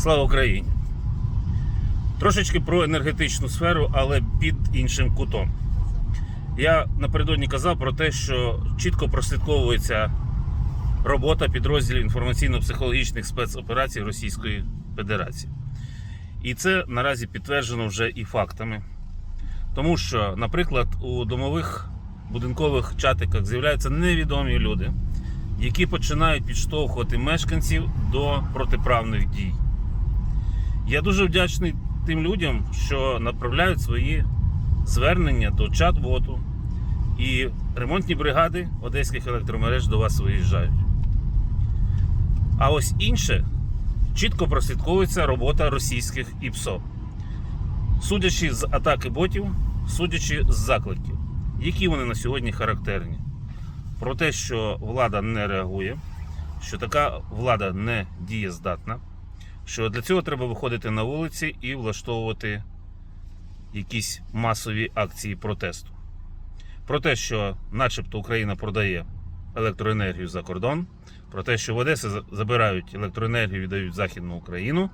Слава Україні! Трошечки про енергетичну сферу, але під іншим кутом. Я напередодні казав про те, що чітко прослідковується робота підрозділів інформаційно-психологічних спецоперацій Російської Федерації. І це наразі підтверджено вже і фактами. Тому що, наприклад, у домових будинкових чатиках з'являються невідомі люди, які починають підштовхувати мешканців до протиправних дій. Я дуже вдячний тим людям, що направляють свої звернення до чат-боту, і ремонтні бригади одеських електромереж до вас виїжджають. А ось інше чітко прослідковується робота російських ІПСО. Судячи з атаки ботів, судячи з закликів, які вони на сьогодні характерні. Про те, що влада не реагує, що така влада не дієздатна, що для цього треба виходити на вулиці і влаштовувати якісь масові акції протесту. Про те, що начебто Україна продає електроенергію за кордон, про те, що в Одесі забирають електроенергію, віддають в Західну Україну,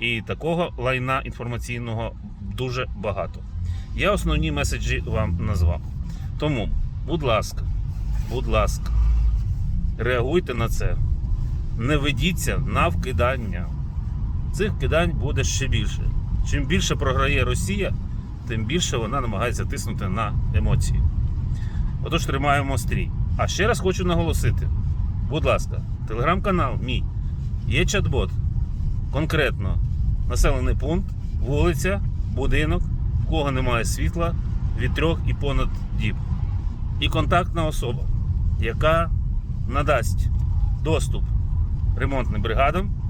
і такого лайна інформаційного дуже багато. Я основні меседжі вам назвав. Тому, будь ласка, будь ласка, реагуйте на це. Не ведіться на вкидання. Цих вкидань буде ще більше. Чим більше програє Росія, тим більше вона намагається тиснути на емоції. Отож, тримаємо стрій. А ще раз хочу наголосити: будь ласка, телеграм-канал мій, є чат-бот, конкретно населений пункт, вулиця, будинок, в кого немає світла від трьох і понад діб. І контактна особа, яка надасть доступ ремонтним бригадам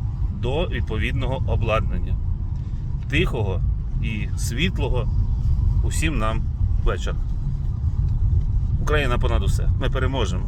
до відповідного обладнання. Тихого і світлого усім нам вечора. Україна понад усе. Ми переможемо.